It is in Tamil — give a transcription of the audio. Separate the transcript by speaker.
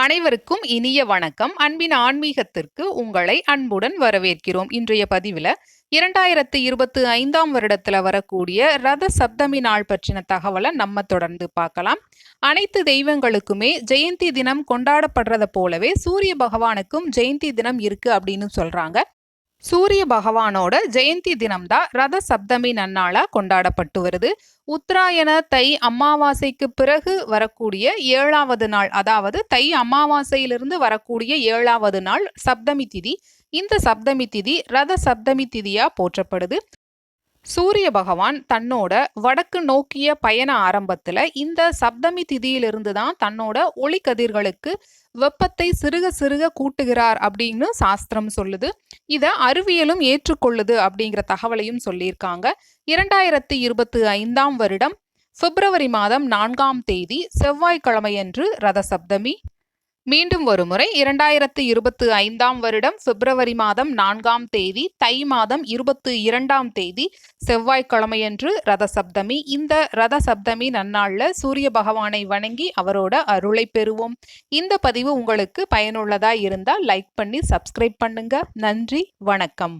Speaker 1: அனைவருக்கும் இனிய வணக்கம். அன்பின் ஆன்மீகத்திற்கு உங்களை அன்புடன் வரவேற்கிறோம். இன்றைய பதிவில் இரண்டாயிரத்து இருபத்தி ஐந்தாம் வருடத்தில் வரக்கூடிய ரத சப்தமி நாள் பற்றின தகவலை நம்ம தொடர்ந்து பார்க்கலாம். அனைத்து தெய்வங்களுக்குமே ஜெயந்தி தினம் கொண்டாடப்படுறத போலவே சூரிய பகவானுக்கும் ஜெயந்தி தினம் இருக்கு அப்படின்னு சொல்றாங்க. சூரிய பகவானோட ஜெயந்தி தினம்தான் ரத சப்தமி நன்னாளா கொண்டாடப்பட்டு வருது. உத்தராயண தை அமாவாசைக்கு பிறகு வரக்கூடிய ஏழாவது நாள் அதாவது தை அமாவாசையிலிருந்து வரக்கூடிய ஏழாவது நாள் சப்தமி திதி. இந்த சப்தமி திதி ரத சப்தமி திதியா போற்றப்படுது. சூரிய பகவான் தன்னோட வடக்கு நோக்கிய பயண ஆரம்பத்துல இந்த சப்தமி திதியிலிருந்து தான் தன்னோட ஒளி கதிர்களுக்கு வெப்பத்தை சிறுக சிறுக கூட்டுகிறார் அப்படின்னு சாஸ்திரம் சொல்லுது. இதை அறிவியலும் ஏற்றுக்கொள்ளுது அப்படிங்கிற தகவலையும் சொல்லியிருக்காங்க. இரண்டாயிரத்தி இருபத்தி ஐந்தாம் வருடம் பிப்ரவரி மாதம் நான்காம் தேதி செவ்வாய்க்கிழமையன்று ரத சப்தமி மீண்டும் ஒருமுறை இரண்டாயிரத்து இருபத்தி ஐந்தாம் வருடம் பிப்ரவரி மாதம் நான்காம் தேதி தை மாதம் இருபத்து இரண்டாம் தேதி செவ்வாய்க்கிழமையன்று ரத சப்தமி இந்த ரத சப்தமி நன்னாளில் சூரிய பகவானை வணங்கி அவரோட அருளை பெறுவோம். இந்த பதிவு உங்களுக்கு பயனுள்ளதாக இருந்தால் லைக் பண்ணி சப்ஸ்கிரைப் பண்ணுங்க. நன்றி வணக்கம்.